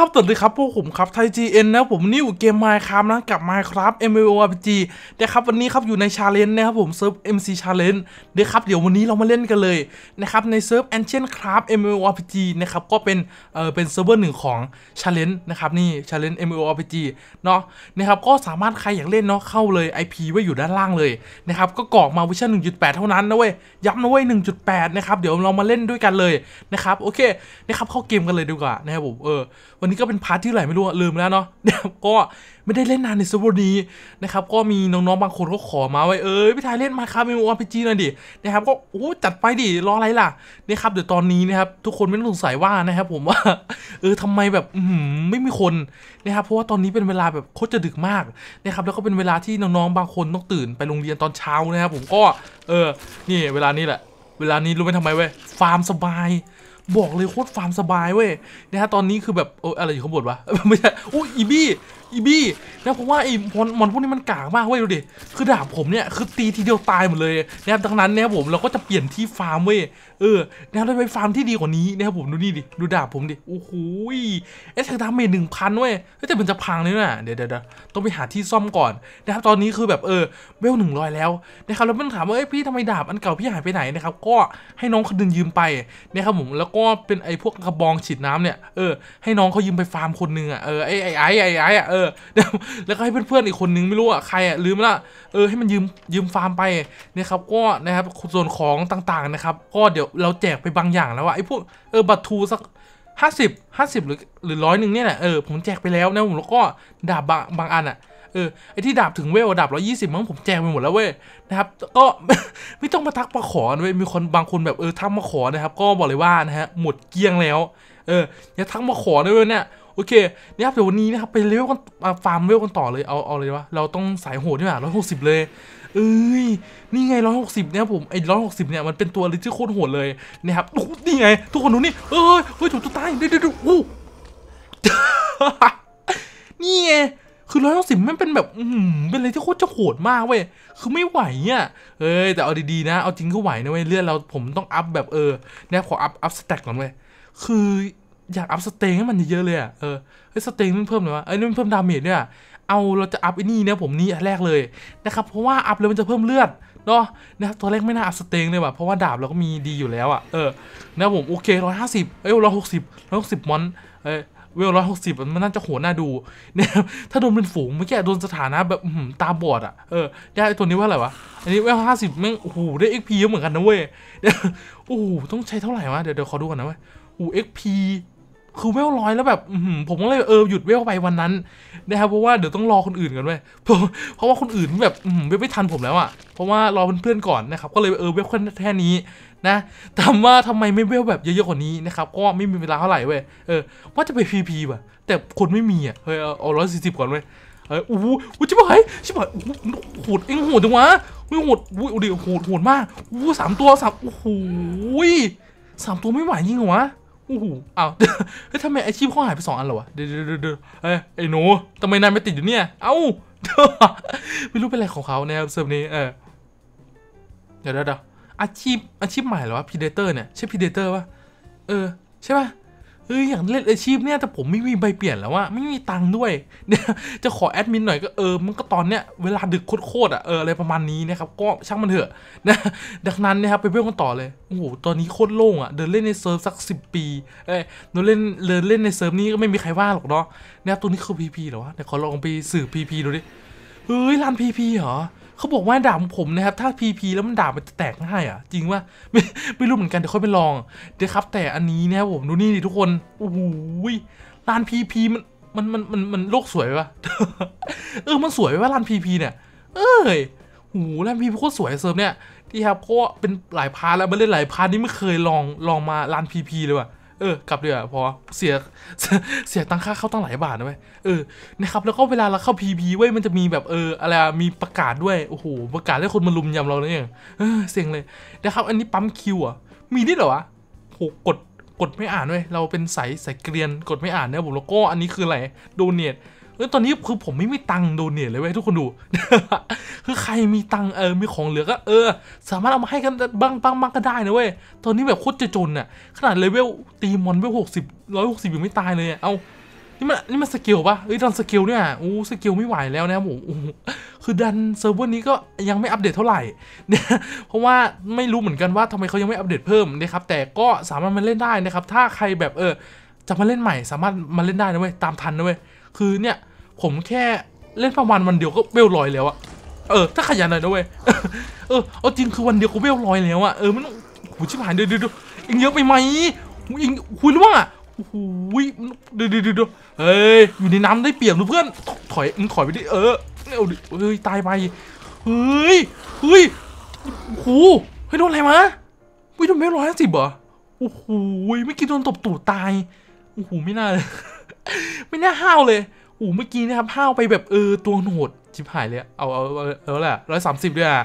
ครับสวัสดีครับพวกผมครับไทย GN นนะผมนี่อยู่เกม Minecraft นะกับ Minecraft MMORPG นะครับวันนี้ครับอยู่ในชาเลนจ์นะครับผมเซิร์ฟ MC Challenge เดี๋ยวครับเดี๋ยววันนี้เรามาเล่นกันเลยนะครับในเซิร์ฟ Ancient Craft MMORPG นะครับก็เป็นเอ่อเป็นเซิร์ฟเวอร์หนึ่งของ Challenge นะครับนี่ Challenge MMORPG เนาะนะครับก็สามารถใครอยากเล่นเนาะเข้าเลย IP ไว้อยู่ด้านล่างเลยนะครับก็กรอกมาเวอร์ชัน1.8 เท่านั้นนะเว้ยย้ำนะเว้ย1.8นะครับเดี๋ยวเรามาเล่นด้วยกันเลยนะครับโอเคนะครับเข้าเกมกันเลยดีกว่านะครับผมเออวันนี้ก็เป็นพาร์ทที่ไหนไม่รู้ลืมแล้วเนาะนะครับก็ไม่ได้เล่นนานในเซิร์ฟเวอร์นี้นะครับก็มีน้องๆบางคนก็ขอมาไว้เออพี่ทายเล่นมาครับมีวอร์พีจีหน่อยดินะครับก็โอ้จัดไปดิรออะไรล่ะนะครับเดี๋ยวตอนนี้นะครับทุกคนไม่ต้องสงสัยว่านะครับผมว่าเออทำไมแบบไม่มีคนนะครับเพราะว่าตอนนี้เป็นเวลาแบบโคตรจะดึกมากนะครับแล้วก็เป็นเวลาที่น้องๆบางคนต้องตื่นไปโรงเรียนตอนเช้านะครับผมก็เออนี่เวลานี้แหละ เวลานี้รู้ไหมทำไมเว้ยฟาร์มสบาย บอกเลยโคตรฟาร์มสบายเว้ยนะฮะตอนนี้คือแบบโอ้อะไรอยู่ข้างบนวะไม่ใช่อุ้ยอีบี้ อีบี้นะผมว่าไอ้มอนมอนพวกนี้มันกากมากเว้ยดูดิคือดาบผมเนี่ยคือตีทีเดียวตายหมดเลยนะครับดังนั้นนะครับผมเราก็จะเปลี่ยนที่ฟาร์มเว้ยเออนะครับเราไปฟาร์มที่ดีกว่านี้นะครับผมดูนี่ดิดูดาบผมดิโอ้โหเอสดาเมจหนึ่งพันเว้ยแต่มันจะพังเลยนะเดี๋ยวเดี๋ยวเดี๋ยวต้องไปหาที่ซ่อมก่อนนะครับตอนนี้คือแบบเออเวลหนึ่งร้อยแล้วนะครับแล้วมันถามว่าเอ้ยพี่ทำไมดาบอันเก่าพี่หายไปไหนนะครับก็ให้น้องคนนึงยืมไปนะครับผมแล้วก็เป็นไอ้พวกกระบองฉีดน้ำเนี่ยเออให้น้องเขายืมไปฟาร์มคนนึงอะเออไอ้ไอ้ไอ้ไอ้อ้อะเออแล้วก็ให้เพื่อนๆอีกคนนึงไม่รู้อะใครอะลืมละเออให้มันยืมยืมฟาร์มไปนะครับก็นะครับส่วนของต่างๆนะครับ ก็เดี๋ยวเราแจกไปบางอย่างแล้วว่าไอ้พวกเออบัตรทูสักห้าสิบห้าสิบหรือหรือร้อยหนึ่งเนี่ยแหละเออผมแจกไปแล้วนะผมแล้วก็ดาบบางบางอันอะเออไอที่ดาบถึงเวลดาบร้อยี่สิบมั้งผมแจกไปหมดแล้วเว้ยนะครับก็ไม่ต้องมาทักมาขอนะเว้ยมีคนบางคนแบบเออทักมาขอนะครับ ก็บอกเลยว่านะฮะหมดเกลี้ยงแล้ว เอออย่าทักมาขอนะเว้ยเนี่ย โอเคนะครับเดี๋ยววันนี้นะครับไปเลเวลกันฟาร์มเวลกันต่อเลยเอาเอาเลยวะเราต้องสายโหดนี่หว่าร้อยหกสิบเลยเอ้ยนี่ไงร้อยหกสิบเนี่ยผมไอ้ร้อยหกสิบเนี่ยมันเป็นตัวลิที่โคตรโหดเลยนะครับโอ้นี่ไง ทุกคนดูนี่เอ้ยเฮ้ยถูกตัวตายเดี๋ยวเดี๋ยวเดี๋ยวโอ้นี่ไงคือร้อยหกสิบมันเป็นแบบอืมเป็นอะไรที่โคตรจะโหดมากเว้ยคือไม่ไหวอะเอ้ยแต่เอาดีๆนะเอาจริงก็ไหวนะเว้ยเลือนเราผมต้องอัพแบบเออเนี่ยขออัพอัพสแต็กก่อนเว้ยคือ อยากอัพสเตงให้มันเยอะๆเลยอะเออเฮ้ยสเตงมันเพิ่มเลยวะเอ้ยนี่มันเพิ่มดาเมจเนี่ยเอาเราจะอัพไอ้นี่เนี่ยผมนี่อันแรกเลยนะครับเพราะว่าอัพแล้วมันจะเพิ่มเลือดเนาะนะครับตัวแรกไม่น่าอัพสเตงเลยว่ะเพราะว่าดาบเราก็มีดีอยู่แล้วอะเออนะครับผมโอเคร้อยห้าสิบเอ้ยร้อยหกสิบร้อยหกสิบมอนเอ้ยเวลร้อยหกสิบมันน่าจะโหดน่าดูเนี่ยถ้าโดนเป็นฝูงเมื่อกี้โดนสถานะแบบตาบอดอะเออได้ตัวนี้ว่าอะไรวะอันนี้เวลห้าสิบแม่งโอ้โหได้ XP เยอะเหมือนกันนะเว้ยโอ้โหต้องใช้เท่าไหร่วะเดี๋ยวเดี๋ยวขอดูก่อนนะเว้ยโอ้โห XP คือเวลร้อยแล้วแบบผมก็เลยเออหยุดเวลไปวันนั้นนะครับเพราะว่าเดี๋ยวต้องรอคนอื่นกันเว้ยเพราะเพราะว่าคนอื่นแบบอื้อหือเวลไม่ทันผมแล้วอะเพราะว่ารอเพื่อนๆก่อนนะครับก็เลยเออเวลแค่นี้นะถามว่าทำไมไม่เวลแบบเยอะๆกว่านี้นะครับก็ไม่มีเวลาเท่าไหร่เว้ยเออว่าจะไป PVP ว่ะแต่คนไม่มีอะเฮ้ยเอาร้อยสี่สิบก่อนเว้ยเฮ้ยโอ้โหชิบหายชิบหายโหหดเอ็งโหดจังวะโอ้ยโหดโอ้ยดิโหดโหดมากโอ้สามตัวสามโอ้โหสามตัวไม่ไหวจริงเหรอวะ โอ้โหอ้าวเฮ้ยทำไมอาชีพเขาหายไปสองอันเหรอวะ เดี๋ยวเดี๋ยวเดี๋ยวเอ้ยไอ้หนูทำไมนายไม่ติดอยู่เนี่ย เอ้า ไม่รู้เป็นอะไรของเขานะครับเซิร์ฟนี้ เออ เดี๋ยวเดี๋ยวเดี๋ยวอาชีพอาชีพใหม่เหรอวะพีเดเตอร์เนี่ย ใช่พีเดเตอร์ปะเออ ใช่ปะ เอออย่ากเล่นอาชีพเนี่ยแต่ผมไม่มีใบเปลี่ยนแล้วว่าไม่มีตังค์ด้วยเนี่ยจะขอแอดมินหน่อยก็เออมันก็ตอนเนี้ยเวลาดึกโคตรอะเอออะไรประมาณนี้นะครับก็ช่างมันเถอะนะดังนั้นนะครับไปเพื่อนกันต่อเลยโอ้โหตอนนี้โคตรโล่งอะเดินเล่นในเซิร์ฟสักสิปีเอ้ยเดินเล่นเดินเล่นในเซิร์ฟนี้ก็ไม่มีใครว่าหรอกเนาะนะครับตัวนี้คือพีพีเหรอวะเดี๋ยวขอลองไปสืบพีพีดูดิเฮ้ยร้านพีพีเหรอ เขาบอกว่าดาบผมนะครับ ถ้า PP แล้วมันดาบมันจะแตกง่ายอะ จริงว่าไม่ไม่รู้เหมือนกันเดี๋ยวค่อยไปลองเดี๋ยวครับ แต่อันนี้นะครับผมดูนี่ดิทุกคนโอ้โหร้าน PP มันมันมันมันมันโลกสวยปะเออมันสวยว่าร้าน PP เนี่ย เอ้ยโอ้โหร้าน PP โคตรสวยเซิร์ฟเนี่ยที่ครับก็เป็นหลายพาร์ทแล้วมาเล่นหลายพาร์ทนี่ไม่เคยลองลองมาร้าน PP เลยว่ะ เออกลับเดี๋ยวาพอเสียเสียตังค่าเข้าตั้งหลายบาทนะเว้ยเออนะครับแล้วก็เวลาเราเข้า PV เว้ยมันจะมีแบบเอออะไรมีประกาศด้วยโอ้โหประกาศให้คนมาลุมยำเราเนี่ยเออเสียงเลยนะครับ อันนี้ปั๊มคิวอะมีนิดเหรอวะโหกดกดไม่อ่านเว้ยเราเป็นสายสายเกรียนกดไม่อ่านเนี่ยผมแล้วก็อันนี้คืออะไรโดเนท เออตอนนี้คือผมไม่มีตังค์โดเนทเลยเว้ยทุกคนดู คือใครมีตังค์เออมีของเหลือก็เออ สามารถเอามาให้กันบ้างบ้างบ้างก็ได้นะเว้ยตอนนี้แบบโคตรจะจนน่ะขนาดเลเวลตีมอนเวลหกสิบร้อยหกสิบยังไม่ตายเลยเอานี่มันนี่มันสกิลปะเอ้ยดันสกิลเนี่ยโอ้สกิลไม่ไหวแล้วนะผมคือดันเซิร์ฟเวอร์นี้ก็ยังไม่อัปเดตเท่าไหร่เนี่ยเพราะว่าไม่รู้เหมือนกันว่าทำไมเขายังไม่อัปเดตเพิ่มนะครับแต่ก็สามารถมาเล่นได้นะครับถ้าใครแบบเออจะมาเล่นใหม่สามารถมาเล่นได้นะเว้ยตามทันนะเว้ยคือเนี่ย ผมแค่เล่นประมาณวันเดียวก็เวลลอยแล้วอะเออถ้าขยันหน่อยนะเว้ยเออเอาจริงคือวันเดียวก็เวลลอยแล้วอะเออมันหูชิบหายเดี๋ยวเดี๋ยวเดี๋ยวเอ็งเยอะไปไหมเอ็งคุยหรือว่าโอ้โหเดี๋ยวเดี๋ยวเดี๋ยวเฮ้ยอยู่ในน้ำได้เปรียบนะเพื่อนถอยมึงถอยไปดิเออเอาดิเฮ้ยตายไปเฮ้ยเฮ้ยโอ้โหเฮ้ยโดนอะไรมาวิโดนเวลร้อยห้าสิบเหรอโอ้โหไม่กินโดนตบตูดตายโอ้โหไม่น่าเลย ไม่น่าห้าวเลย โอ้เมื่อกี้นะครับห้าวไปแบบเออตัวโหดชิบหายเลยอะเอาเอาเอาแหละร้อยสามสิบด้วยอะ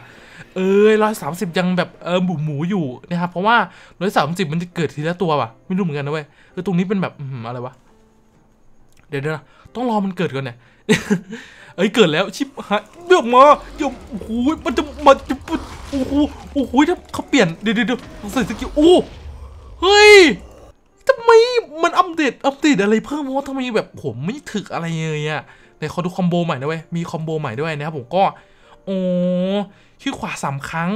เออร้อยสามสิบยังแบบเออหมูหมูอยู่นะครับเพราะว่าร้อยสามสิบมันจะเกิดทีละตัวว่ะไม่รู้เหมือนกันนะเว้ยเออตรงนี้เป็นแบบอืมอะไรวะเดี๋ยวเดี๋ยวนะต้องรอมันเกิดก่อนเนี่ยเอ้ยเกิดแล้วชิบหายเดี๋ยวมาเดี๋ยวโอ้โหมันจะมันจะโอ้โหโอ้โหถ้าเขาเปลี่ยนเดี๋ยวเดี๋ยวใส่สกิลโอ้เฮ้ย ไมมันอัปเดตอัปเดตอะไรเพิ่มวะทำไมแบบผมไม่ถึกอะไรเลยอะในขอดูคอมโบใหม่นะเว้ยมีคอมโบใหม่ด้วยนะครับผมก็โอ้ขี้ขวาสามครั้ง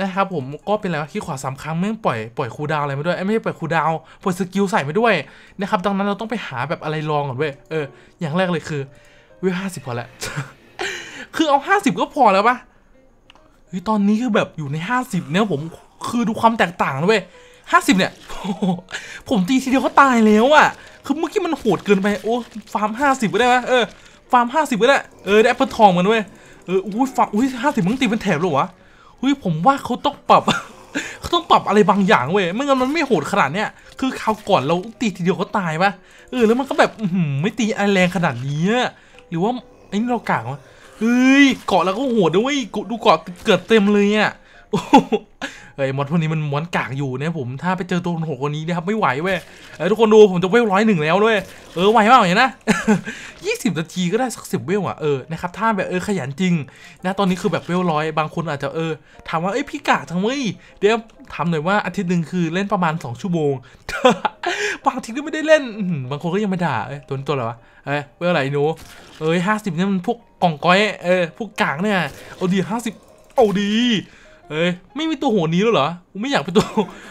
นะครับผมก็เป็นอะไรวขี้ขวาสามครั้งไม่ปล่อยปล่อยคูดาวอะไรมาด้วยไม่ใช่ปล่อยคูดาวปล่อยสกิลใส่มาด้วยนะครับดังนั้นเราต้องไปหาแบบอะไรลองก่อนเว้ยเอออย่างแรกเลยคือเวลห้าสิบพอแล้วคือเอาห้าสิบก็พอแล้วปะเฮ้ยตอนนี้คือแบบอยู่ในห้าสิบเนี่ยผมคือดูความแตกต่างนะเว้ย ห้าสิบเนี่ยผมตีทีเดียวก็ตายแล้วอะคือเมื่อกี้มันโหดเกินไป โอ้ ฟาร์มห้าสิบก็ได้ไหมเออ ฟาร์มห้าสิบก็ได้ เออ ได้แอปเปิลทองมันเว้ย เออ อุ้ยฟาร์มอุ้ยห้าสิบมึงตีเป็นแถบเลยวะอุ้ย ผมว่าเขาต้องปรับเขาต้องปรับอะไรบางอย่างเว้ย ไม่งั้นมันไม่โหดขนาดเนี้ย คือคราวก่อนเราตีทีเดียวก็ตายปะเออ แล้วมันก็แบบไม่ตีอะไรแรงขนาดนี้ หรือว่าไอ้นี่เรากากวะเฮ้ย เกาะแล้วก็โหดด้วยกูดูเกาะเกิดเต็มเลยอะ เอ้ยมอดพวกนี้มันม้วนกากอยู่นะผมถ้าไปเจอตัวโหดกว่านี้นะครับไม่ไหวเว้ยเอ้ทุกคนดูผมจะเวลร้อยหนึ่งแล้วด้วยเออไหวเปล่าอย่างนะยี่สิบนาทีก็ได้สักสิบเวลอะเออนะครับถ้าแบบเออขยันจริงนะตอนนี้คือแบบเวลร้อยบางคนอาจจะเออถามว่าเอ้ยพี่กาจังเว้ยเดี๋ยวถามหน่อยว่าอาทิตย์หนึ่งคือเล่นประมาณ2ชั่วโมงบางทีก็ไม่ได้เล่นบางคนก็ยังไม่ด่าเอ้ยตัวนี้ตัวอะไรวะเอ้ยเวลอะไรหนูเอ้ยห้าสิบเนี่ยมันพวกกล่องก้อยเออพวกกากเนี่ยเอาดีห้าสิบเอาดี เอ้ยไม่มีตัวโหดนี้แล้วเหรอไม่อยากเป็นตัว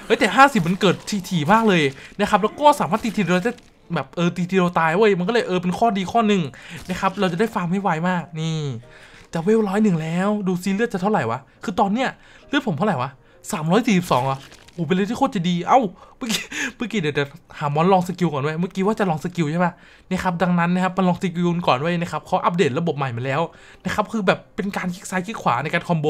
เฮ้ยแต่ 50 มันเกิดทีๆมากเลยนะครับแล้วก็สามารถตีทีเดียวจะแบบเออตีทีเดียวตายเว้ยมันก็เลยเออเป็นข้อดีข้อหนึ่งนะครับเราจะได้ฟาร์มให้ไวมากนี่จะเวลร้อยหนึ่งแล้ว ดูซีเลือดจะเท่าไหร่วะคือตอนเนี้ยเลือดผมเท่าไหร่วะ342อะ โอ้เป็นเลยที่โคตรจะดี เอ้า เมื่อกี้ เมื่อกี้เดี๋ยวเดี๋ยวหามอนลองสกิลก่อนเว้เมื่อกี้ว่าจะลองสกิลใช่ปะนะครับ ดังนั้นนะครับมาลองสกิลก่อนเว้นะครับเขาอัปเดตระบบใหม่มาแล้วนะครับ คือแบบเป็นการคลิกซ้ายคลิกขวาในการคอมโบ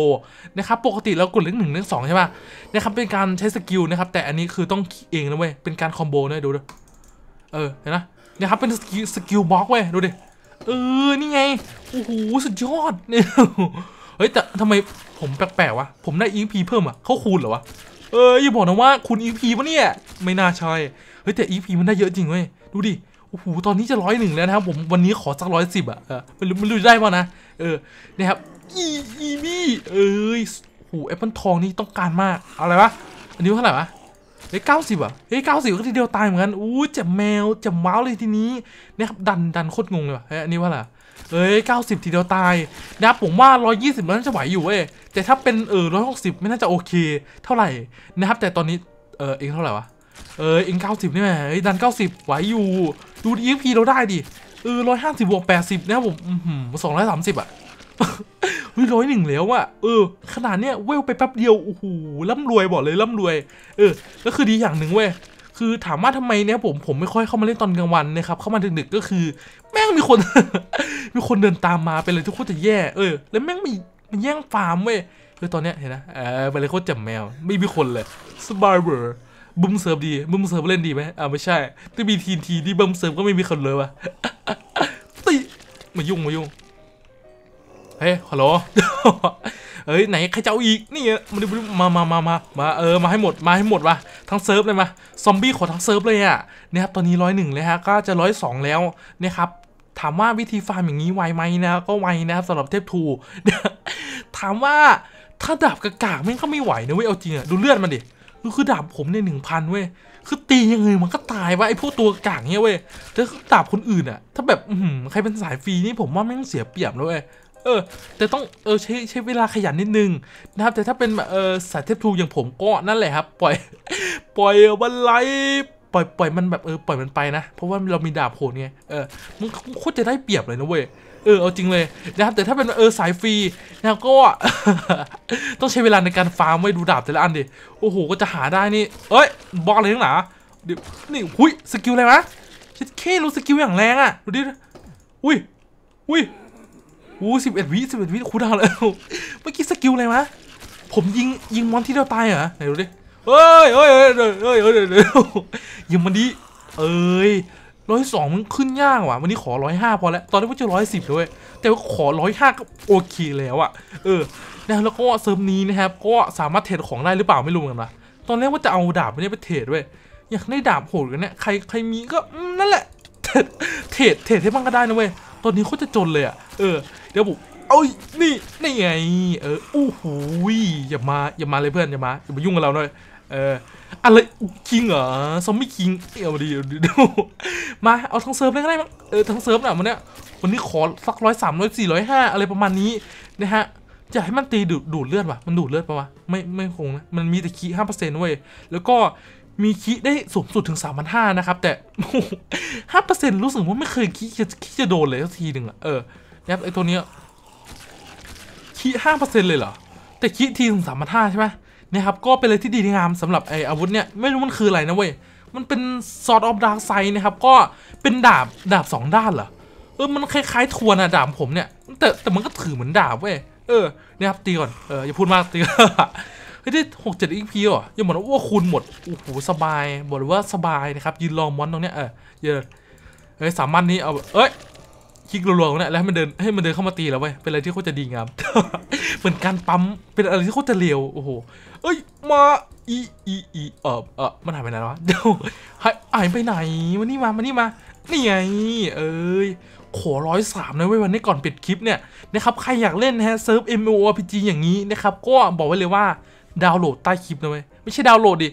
นะครับ ปกติเรากดเลขหนึ่งเลขสองใช่ป่ะนะครับ เป็นการใช้สกิลนะครับ แต่อันนี้คือต้องเองนะเว้ย เป็นการคอมโบนะดูดิเออ เห็นนะนะครับ เป็นสกิลสกิลบล็อกเว้ย ดูดิ เออ นี่ไง โอ้โห สุดยอดเนี่ยเฮ้ย แต่ทำไมผมแปลกๆวะ ผมได้ EXP เพิ่มอะเขาคูณเหรอวะ เอออย่าบอกนะว่าคูณ EXP ปะเนี่ย ไม่น่าใช่เฮ้ยแต่ EXP มันได้เยอะจริงเว้ยดูดิโอ้โหตอนนี้จะร้อยหนึ่งแล้วนะครับผมวันนี้ขอสักร้อยสิบอะเออไม่รู้ไม่รู้ได้ป่ะนะเออนะครับอีอีนี่เอ้ยโอ้โหแอปเปิลทองนี่ต้องการมากอาอะไรวะอันนี้เท่าไหร่วะเฮ้ยเก้าสิบอะเฮ้ยเก้าสิบก็ทีเดียวตายเหมือนกันอู้เจ็บแมวเจ็บว้าวเลยทีนี้นะครับดันดันโคตรงงเลยว่ะเฮ้ยอันนี้ว่าอะไร เอ้ยเก้าสิบทีเดียวตายนะครับผมว่าร้อยยี่สิบน่าจะไหวอยู่เว้ยแต่ถ้าเป็นเออร้อยหกสิบไม่น่าจะโอเคเท่าไหร่นะครับ แต่ตอนนี้เออเองเท่าไหร่วะเออเองเก้าสิบนี่แหละเฮ้ยดันเก้าสิบไหวอยู่ดูดีพีเราได้ดิเออร้อยห้าสิบบวกแปดสิบนะครับผมสองร้อยสามสิบอะเฮ้ยร้อยหนึ่งแล้วอะเออ ขนาดเนี้ยเวลไปแป๊บเดียว โอ้โหร่ำรวยบอกเลยร่ำรวย เออแล้วคือดีอย่างหนึ่งเว้ย คือถามว่าทำไมเนี่ยผมผมไม่ค่อยเข้ามาเล่นตอนกลางวันนะครับเข้ามาดึกๆก็คือ แม่งมีคน มีคนเดินตามมาเป็นเลยทุกคนจะแย่เออแล้วแม่งมีมันแย่งฟาร์มเว้ยเออตอนเนี้ยเห็นนะเออไปเลยโคตรจับแมว ไม่มีคนเลยสบายเบอร์บึ้มเซิร์ฟดีบึ้มเซิร์ฟเล่นดีไหมอ่าไม่ใช่ถ้ามีทีนทีที่บึ้มเซิร์ฟก็ไม่มีคนเลยวะติมายุ่งมายุ่งเฮ้ยฮัลโหลเฮ้ยไหนใครจะเอาอีกนี่ไงมามามามามาเออมาให้หมดมาให้หมดวะ ทั้งเซิร์ฟเลยมาซอมบี้ขอทั้งเซิร์ฟเลยอะนะครับตอนนี้ร้อยหนึ่งเลยฮะก็จะร้อยสองแล้วนะครับถามว่าวิธีฟาร์มอย่างนี้ไวไหมนะก็ไวนะครับสำหรับเทพทูถามว่าถ้าดาบกระกากแม่งก็ไม่ไหวนะเว้ยเอาจริงอะดูเลือดมันดิคือคือดาบผมเนี่ยหนึ่งพันเว้ยคือตียังไงมันก็ตายวะไอ้พวกตัวกางเนี่ยเว้ยแต่ดาบคนอื่นอะถ้าแบบอืใครเป็นสายฟรีนี่ผมว่าแม่งเสียเปรียบเลยเว้ยเออแต่ต้องเออใช้ใช้เวลาขยันนิดนึงนะครับแต่ถ้าเป็นแบบเออสายเทพทูอย่างผมก็นั่นแหละครับ ปล่อย ปล่อยมันไหลปล่อยปล่อยมันแบบเออปล่อยมันไปนะ เพราะว่าเรามีดาบโหดไงเออมันโคตรจะได้เปรียบเลยนะเว้ยเออเอาจริงเลยนะครับแต่ถ้าเป็นเออสายฟรีนะครับก็ ต้องใช้เวลาในการฟาร์มไว้ดูดาบแต่ละอันดิโอ้โหก็จะหาได้นี่ เอ้ยบล็อกอะไรทั้งหนาเดี๋ยวนี่หุยสกิลอะไรวะชิดเครู้สกิลอย่างแรงอะดูดิอุ้ยอุ้ยอู้สิบเอ็ดวิสิบเอ็ดวิคูดาวแล้วเมื่อกี้สกิลอะไรวะผมยิงยิงมอนที่เดียวตายเหรอไหนดูดิ เฮ้ยเฮ้ยเฮ้ยเฮ้ยเฮ้ยเฮ้ยเฮ้ยยิงมันดีเอ้ยร้อยสองมันขึ้นยากว่ะ วันนี้ขอร้อยห้าพอแล้ว ตอนนี้ว่าจะร้อยสิบด้วยแต่ว่าขอร้อยห้าก็โอเคแล้วอะ เออนะแล้วก็เซิร์ฟนี้นะครับ ก็สามารถเทรดของได้หรือเปล่าไม่รู้เหมือนกันนะตอนแรกว่าจะเอาดาบไปเนี่ยไปเทรดด้วยอยากได้ดาบโหดกันเนี่ย ใครใครมีก็นั่นแหละเทรดเทรดเทรดให้บ้างก็ได้นะเว้ย ตอนนี้เขาจะจนเลยอะ เออ เดี๋ยวผมเอ้ย นี่ นี่ไง เออ อู้หูยอย่ามา อย่ามาเลยเพื่อน อย่ามา อย่ามายุ่งกับเราหน่อย เอออะไรคิงเหรอซอมบี้คิงเอามาดีเดีดูมาเอาทั้งเซิร์ฟเลยก็ได้มั้งเออทั้งเซิร์ฟน่ะวันเนี้ยวันนี้ขอสักร้อยสามร้อยสี่ร้อยห้าอะไรประมาณนี้นะฮะจะให้มันตีดูดดูดเลือดวะมันดูดเลือดปะวะไม่ไม่คงนะมันมีแต่คีห้าเปอร์เซ็นต์เว้ยแล้วก็มีคีได้สูงสุดถึงสามพันห้านะครับ แต่ห้าเปอร์เซ็นต์รู้สึกว่าไม่เคยคีจะคีจะโดนเลยสักทีหนึ่งอะเออนะครับไอตัวเนี้ยคีห้าเปอร์เซ็นต์เลยเหรอแต่คีทีถึงสามพันห้าใช่ไหม นะครับก็เป็นอะไรที่ดีงามสำหรับไออาวุธเนี่ยไม่รู้มันคืออะไรนะเว้ยมันเป็นซอ r ออฟดาร์กไซนะครับก็เป็นดาบดาบสองด้านเหรอเออมันคล้ายๆทวนอะดาบผมเนี่ยแต่แต่มันก็ถือเหมือนดาบเว้ยเออเนี่ยครับตีก่อนเอออย่าพูดมากตีเฮ้ยได้หกเจ็ดอีพีเหรอยังเหมือนว่าคูณหมดโอ้โหสบายบอกเลยว่าสบายนะครับยืนรอมอนตรงเนี้ยเออเยอะเฮ้ยสามารถนี้เอาเอ้ย คลิกรัวๆเนี่ยแล้วให้มันเดินให้มันเดินเข้ามาตีเราเว้ยเป็นอะไรที่โคตรจะดีงามเหมือนการปั๊มเป็นอะไรที่โคตรจะเร็วโอ้โหเอ้ยมาอีอีอีเออเออมันหายไปไหนแล้วะเดี๋ยวหายหายไปไหนมานี่มามานี่มานี่ไงเอ้ยขอร้อยสามนะเว้ยวันนี้ก่อนปิดคลิปเนี่ยนะครับใครอยากเล่นนะฮะเซิร์ฟ MMORPG อย่างนี้นะครับก็บอกไว้เลยว่าดาวน์โหลดใต้คลิปนะเว้ยไม่ใช่ดาวน์โหลดดิ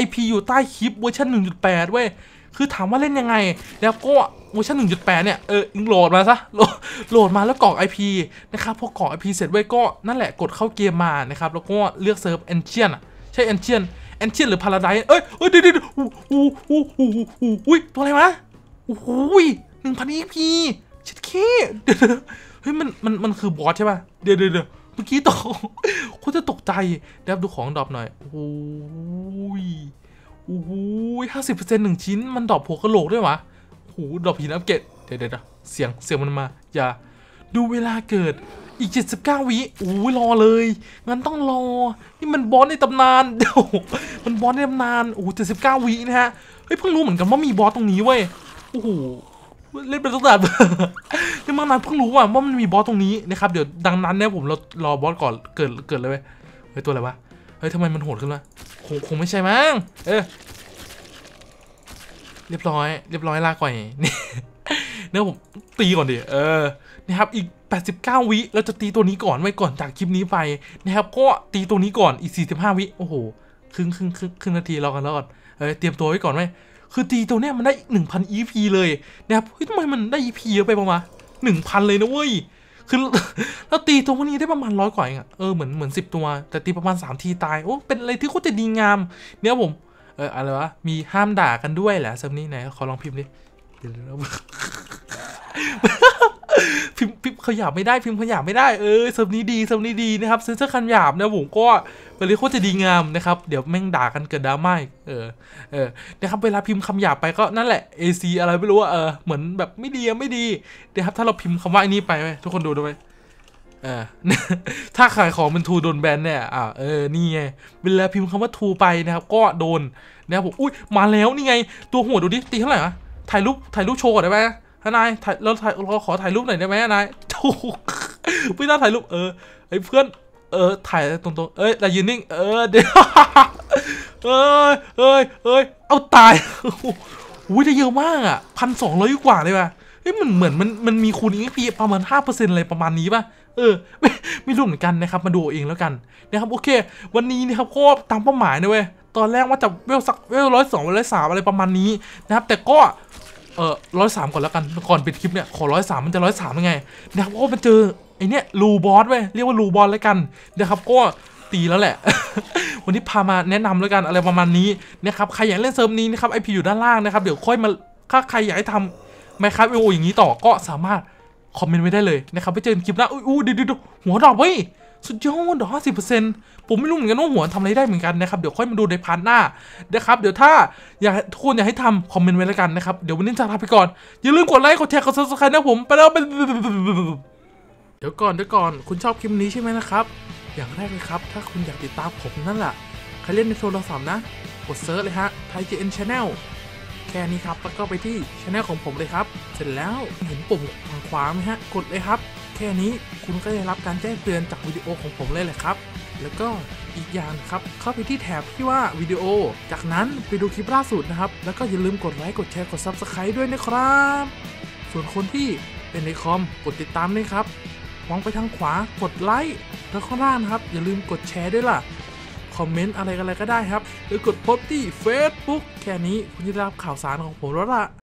IP อยู่ใต้คลิปเวอร์ชัน1.8เว้ยคือถามว่าเล่นยังไง แล้วก็ เวอร์ชัน1.8เนี่ย เออโหลดมาซะโหลดโหลดมาแล้วกรอก IP นะครับพอกรอก IP เสร็จไว้ก็นั่นแหละกดเข้าเกมมานะครับ แล้วก็เลือกเซิร์ฟ e n c h a n อะใช่ e n c h a n e n c h a n หรือ Paradise เอ้ยเอ้ยเดี๋ยวเดี๋ยวอู้อู้อู้อู้อู้อุ้ยตัวอะไรวะโอ้โหหนึ่งพัน EP ชิดเคเดี๋ยวเดี๋ยวเฮ้ยมันมันมันคือบอสใช่ป่ะเดี๋ยวเดี๋ยวเมื่อกี้ตกคตรจะตกใจเดี๋ยวดูของดรอปหน่อยโอ้ยโอ้โหห้าสิบเปอร์เซ็นต์หนึ่งชิ้นมันดรอปหัวกระโหลกด้วยวะ หดรอปหินอัปเกรดเดี๋ยวเดี๋ยวเสียงเสียงมันมา อย่า ดูเวลาเกิดอีก 79 วิโอ้ยรอเลย งั้นต้องรอ นี่มันบอสในตำนานเดี๋ยวมันบอสในตำนานโอ้โห79วินะฮะ เฮ้ยเพิ่งรู้เหมือนกันว่ามีบอสตรงนี้เว้ย โอ้โห เล่นเป็นตั้งแต่เล่นมานานเพิ่งรู้ว่าว่ามันมีบอสตรงนี้นะครับ เดี๋ยวดังนั้นเนี่ยผมรอรอบอสก่อนเกิดเกิดเลยเว้ย เฮ้ยตัวอะไรวะ เฮ้ยทำไมมันโหดขึ้นวะคงคงไม่ใช่มั้ง เออ เรียบร้อย เรียบร้อยลาก่อยนี่เดี๋ยผมตีก่อนดิ เออ นะครับ อีก 89 วิ เราจะตีตัวนี้ก่อนไว้ก่อนจากคลิปนี้ไปนะครับ ก็ตีตัวนี้ก่อน อีก 45 วิ โอ้โห ครึ่งครึ่งครึ่งครึ่งนาทีรอกันรอด เออ เตรียมตัวไว้ก่อนไหม คือตีตัวเนี้ยมันได้1,000 EP เลยนะครับ เฮ้ยทำไมมันได้ EP เยอะไปประมาณ1,000 เลยนะเว้ย คือเราตีตัวพวกนี้ได้ประมาณร้อยกว่าเองอะเออ เหมือนเหมือนสิบตัว แต่ตีประมาณสามทีตาย โอ้ เป็นอะไรที่โคตรจะดีงาม เนี่ยผม เอออะไรวะ มีห้ามด่ากันด้วยแหละซัมนี่ไหนขอลองพิมพ์ดิพิมพ์พิมพ์ขยับไม่ได้พิมพ์ขยับไม่ได้เออเซิร์ฟนี้ดีเซิร์ฟนี้ดีนะครับเซนเซอร์คันหยาบนะผมก็เป็นเลยโคตรจะดีงามนะครับ เดี๋ยวแม่งด่ากันเกิดดราม่าเออเออนะครับเวลาพิมพ์คำหยาบไปก็นั่นแหละ AC อะไรไม่รู้อะเออเหมือนแบบไม่ดีไม่ดีนะครับถ้าเราพิมพ์คำว่าอ้นี่ไปทุกคนดูด้วย เออถ้าขายของเป็นทูโดนแบนเนี่ยอ่าเออนี่ไงเวลาพิมพ์คำว่าทูไปนะครับ ก็โดนนะครับผมอุ้ยมาแล้วนี่ไง ตัวหัวดูดิตีเท่าไหร่วะถ่ายรูปถ่ายรูปโชว์ก่อนได้ไหมฮะนายถ่ายเราถ่ายเราขอถ่ายรูปหน่อยได้ไหมฮะนายถูกไม่น่าถ่ายรูปเออไอ้เพื่อนเออถ่ายตรงๆ เอ้ยแต่ยืนนิ่ง เออเดี๋ยวเอ้ยเอ้ยเอ้ยเอาตายอุ้ยได้เยอะมากอะพันสองร้อยกว่าเลยว่ะเฮ้ยมันเหมือนมันมันมีคูณอีกพีประมาณห้าเปอร์เซ็นต์อะไรประมาณนี้ป่ะ เออไม่ไม่รู้เหมือนกันนะครับมาดูเองแล้วกันนะครับโอเค วันนี้นะครับก็ตามเป้าหมายนะเว้ยตอนแรกว่าจะเวลสักเวลร้อยสองร้อยสามอะไรประมาณนี้นะครับ แต่ก็เออร้อยสามก่อนแล้วกันก่อนปิดคลิปเนี่ยขอร้อยสามมันจะร้อยสามยังไงนะครับเพราะว่ามันเจอไอเนี้ยรูบอสเว้ยเรียกว่ารูบอสแล้วกันนะครับก็ตีแล้วแหละ วันนี้พามาแนะนำแล้วกันอะไรประมาณนี้นะครับใครอยากเล่นเซิร์ฟนี้นะครับไอพีอยู่ด้านล่างนะครับเดี๋ยวค่อยมาถ้าใครอยากให้ทำไมครับเอโออย่างนี้ต่อก็สามารถ คอมเมนต์ไว้ได้เลยนะครับไปเจอกันคลิปหน้าอุ้ยอู้เดี๋ยวเดี๋ยวหัวดอกเว้ยสุดยอดดอกห้าสิบเปอร์เซ็นต์ผมไม่รู้เหมือนกันว่าหัวทำอะไรได้เหมือนกันนะครับ เดี๋ยวค่อยมาดูในพาร์ทหน้านะครับ เดี๋ยวถ้าอยากทุกคนอยากให้ทำคอมเมนต์ไว้แล้วกันนะครับ เดี๋ยววันนี้จะลาไปก่อน อย่าลืมกดไลค์ กดแชร์ กดซับสไครต์นะผม ไปแล้วไปเดี๋ยวก่อนเดี๋ยวก่อน คุณชอบคลิปนี้ใช่ไหมนะครับ อย่างแรกเลยครับ ถ้าคุณอยากติดตามผมนั่นแหละใครเล่นในโทรศัพท์นะ กดเซิร์ชเลยฮะไทย GN Channel แแค่นี้ครับแล้วก็ไปที่ช anel ของผมเลยครับ เสร็จแล้วเห็นปุ่มทางขวาไหมฮะ กดเลยครับ แค่นี้คุณก็ได้รับการแจ้งเตือนจากวิดีโอของผมเลยแหละครับ แล้วก็อีกอย่างครับ เข้าไปที่แถบที่ว่าวิดีโอ จากนั้นไปดูคลิปล่าสุดนะครับ แล้วก็อย่าลืมกดไลค์ กดแชร์ กด Subscribe ด้วยนะครับ ส่วนคนที่เป็นในคอมกดติดตามด้วยครับมองไปทางขวากดไลค์แล้วข้างล่างนะครับ อย่าลืมกดแชร์ด้วยล่ะ คอมเมนต์อะไรกันอะไรก็ได้ครับ หรือกดโพสต์ที่ Facebook แค่นี้คุณจะได้รับข่าวสารของผมแล้วล่ะ